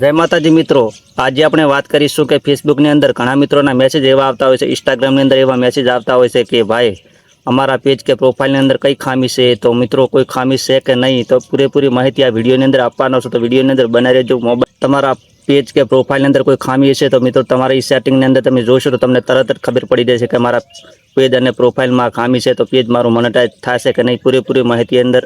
જય માતાજી મિત્રો. આજે આપણે વાત કરીશું કે ફેસબુકની અંદર ઘણા મિત્રોના મેસેજ એવા આવતા હોય છે ઇન્સ્ટાગ્રામની અંદર એવા મેસેજ આવતા હોય છે કે ભાઈ, અમારા પેજ કે પ્રોફાઇલની અંદર કઈ ખામી છે? તો મિત્રો કોઈ ખામી છે કે નહીં? તો પૂરેપૂરી માહિતી આ વિડીયોની અંદર આપવાનો છે. તો વિડીયોની અંદર બનાવી રહેજો મોબાઈલ તમારા પેજ કે પ્રોફાઇલની અંદર કોઈ ખામી હશે તો મિત્રો તમારી સેટિંગની અંદર તમે જોશો તો તમને તરત જ ખબર પડી જશે કે મારા પેજ અને પ્રોફાઇલમાં ખામી છે તો પેજ મારું મોનેટાઈઝ થશે કે નહીં પૂરેપૂરી માહિતી અંદર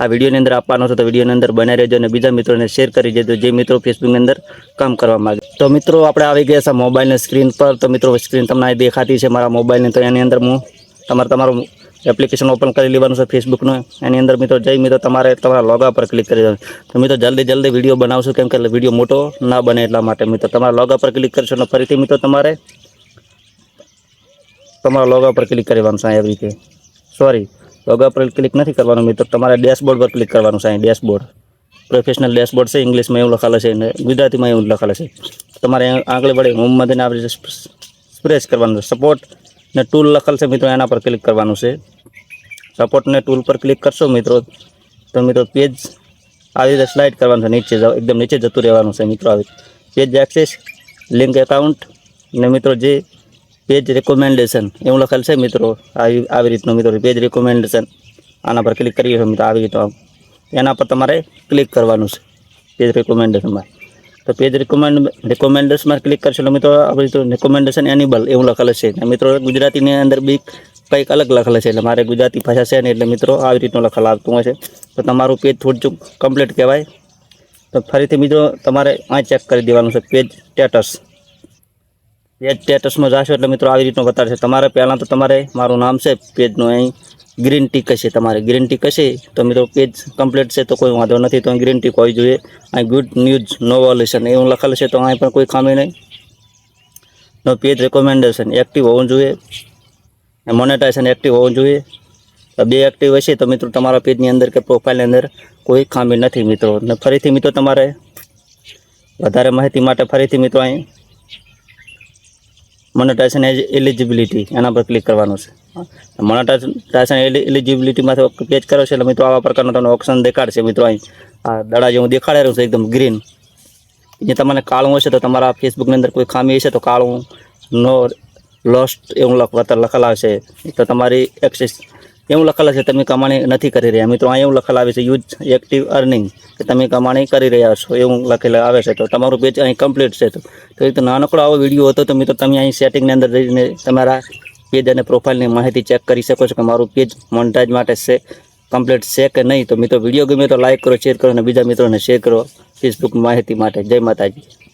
આ વિડીયોની અંદર આપવાનો છે તો વિડીયોની અંદર બનાવી રહેજો અને બીજા મિત્રોને શેર કરી દેજો જે મિત્રો ફેસબુકની અંદર કામ કરવા માગે તો મિત્રો આપણે આવી ગયા છે મોબાઈલની સ્ક્રીન પર. તો મિત્રો સ્ક્રીન તમને દેખાતી છે મારા મોબાઈલની તો એની અંદર હું તમારે તમારું એપ્લિકેશન ઓપન કરી લેવાનું છે ફેસબુકનું. એની અંદર મિત્રો જઈ મિત્રો તમારે તમારા લોગા પર ક્લિક કરી દેવાનું. તો મિત્રો જલ્દી જલ્દી વીડિયો બનાવશો કેમ કે વીડિયો મોટો ના બને એટલા માટે મિત્રો. તમારા લોગા પર ક્લિક કરશો અને ફરીથી મિત્રો તમારે તમારા લોગા પર ક્લિક કરવાનું છે એવી રીતે. સોરી લોગા પર ક્લિક નથી કરવાનું મિત્રો. તમારે ડેશબોર્ડ પર ક્લિક કરવાનું છે ડેશબોર્ડ. પ્રોફેશનલ ડેશબોર્ડ છે, ઇંગ્લિશમાં એવું લખાલે છે અને ગુજરાતીમાં એવું લખાલે છે. તમારે આગળ વડે હોમમાંથી આવી સ્પ્રેસ કરવાનું સપોર્ટ ને ટૂલ લખેલ છે મિત્રો, એના પર ક્લિક કરવાનું છે. સપોર્ટને ટૂલ પર ક્લિક કરશો મિત્રો, તો મિત્રો પેજ આવી રીતે સ્લાઇડ કરવાનું છે, નીચે એકદમ નીચે જતું રહેવાનું છે મિત્રો આવી પેજ એક્સેસ લિંક એકાઉન્ટ ને મિત્રો જે પેજ રેકોમેન્ડેશન એવું લખેલ છે મિત્રો, આવી આવી રીતનું મિત્રો પેજ રેકોમેન્ડેશન આના પર ક્લિક કરીએ મિત્રો, આવી રીતે. એના પર તમારે ક્લિક કરવાનું છે પેજ રેકોમેન્ડેશનમાં તો પેજ રિકોમેન્ડ રિકોમેન્ડેશનમાં ક્લિક કરશો એટલે મિત્રો આપણે તો રિકોમેન્ડેશન એનિબલ એવું લખેલું છે. મિત્રો ગુજરાતીની અંદર બી કંઈક અલગ લખેલું છે એટલે મારે ગુજરાતી ભાષા છે ને એટલે મિત્રો આવી રીતનું લખેલું આવતું હોય છે. તો તમારું પેજ થોડું કમ્પ્લીટ કહેવાય. તો ફરીથી મિત્રો તમારે આ ચેક કરી દેવાનું છે પેજ સ્ટેટસ પેજ સ્ટેટસમાં જાશો એટલે મિત્રો આવી રીતનું બતાવશે તમારે પહેલાં તો તમારે, મારું નામ છે પેજનું, અહીં ગ્રીન ટીક હશે તમારે? ગ્રીન ટીક હશે તો મિત્રો પેજ કમ્પ્લીટ છે તો કોઈ વાંધો નથી, તો અહીં ગ્રીન ટીક હોવી જોઈએ. અહીં ગુડ ન્યૂઝ નો વોલ્યુશન એવું લખેલ છે તો અહીં પણ કોઈ ખામી નહીં. નો પેજ રેકોમેન્ડેશન એક્ટિવ હોવું જોઈએ. મોનેટાઇઝેશન એક્ટિવ હોવું જોઈએ. તો બે એક્ટિવ હશે તો મિત્રો તમારા પેજની અંદર કે પ્રોફાઇલની અંદર કોઈ ખામી નથી મિત્રો. ને ફરીથી મિત્રો તમારે વધારે માહિતી માટે ફરીથી મિત્રો અહીં મોનેટાઇઝેશન એજ એલિજિબિલિટી એના પર ક્લિક કરવાનું છે. મોનેટાઇઝેશન એલિજિબિલિટીમાંથી પેજ કરો છે એટલે મિત્રો આવા પ્રકારનો તમને ઓપ્શન દેખાડશે. મિત્રો અહીં આ દડા જેવું દેખાડે રહ્યો છું, એકદમ ગ્રીન જે તમને કાળું હશે તો તમારા ફેસબુકની અંદર કોઈ ખામી હશે તો કાળું નો લોસ્ટ એવું લખ લખેલા હશે. તો તમારી એક્સેસ એવું લખેલ છે, તમે કમાણી નથી કરી રહ્યા. મિત્રો અહીં એવું લખેલ આવે છે, યુઝ એક્ટિવ અર્નિંગ. કે તમે કમાણી કરી રહ્યા છો, એવું લખેલ આવે છે. તો તમારું પેજ અહીં કમ્પ્લીટ છે. તો તો એક નાનકડો આવો વીડિયો હતો, તો મિત્રો, તમે અહીં સેટિંગની અંદર જઈને તમારા પેજ અને પ્રોફાઇલની માહિતી ચેક કરી શકો છો કે મારું પેજ મોનિટાઇઝ માટે છે કમ્પ્લીટ છે કે નહીં. તો મિત્રો, વીડિયો ગમે તો લાઇક કરો શેર કરો અને બીજા મિત્રોને શેર કરો ફેસબુક માહિતી માટે. જય માતાજી.